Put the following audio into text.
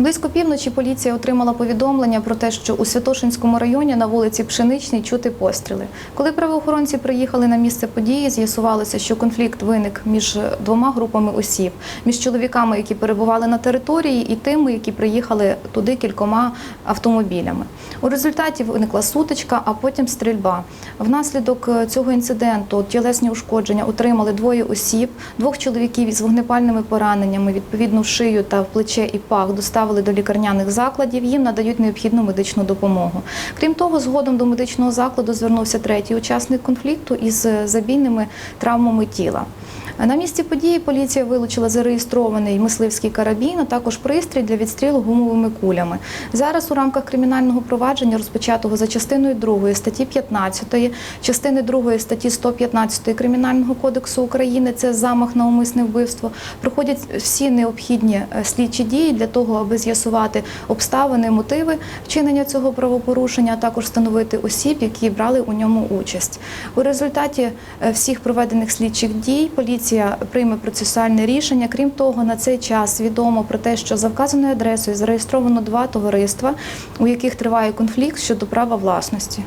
Близько півночі поліція отримала повідомлення про те, що у Святошинському районі на вулиці Пшеничній чути постріли. Коли правоохоронці приїхали на місце події, з'ясувалося, що конфлікт виник між двома групами осіб, між чоловіками, які перебували на території, і тими, які приїхали туди кількома автомобілями. У результаті виникла сутичка, а потім стрільба. Внаслідок цього інциденту тілесні ушкодження отримали двоє осіб, двох чоловіків із вогнепальними пораненнями, відповідно в шию та в плече і пах доставили до лікарняних закладів. Їм надають необхідну медичну допомогу. Крім того, згодом до медичного закладу звернувся третій учасник конфлікту із забійними травмами тіла. На місці події поліція вилучила зареєстрований мисливський карабін, а також пристрій для відстрілу гумовими кулями. Зараз у рамках кримінального провадження, розпочатого за частиною 2 статті 15, частини 2 статті 115 Кримінального кодексу України, це замах на умисне вбивство, проходять всі необхідні е, слідчі дії для того, аби з'ясувати обставини, мотиви вчинення цього правопорушення, а також встановити осіб, які брали у ньому участь. У результаті е, всіх проведених слідчих дій поліція прийме процесуальне рішення. Крім того, на цей час відомо про те, що за вказаною адресою зареєстровано два товариства, у яких триває конфлікт щодо права власності.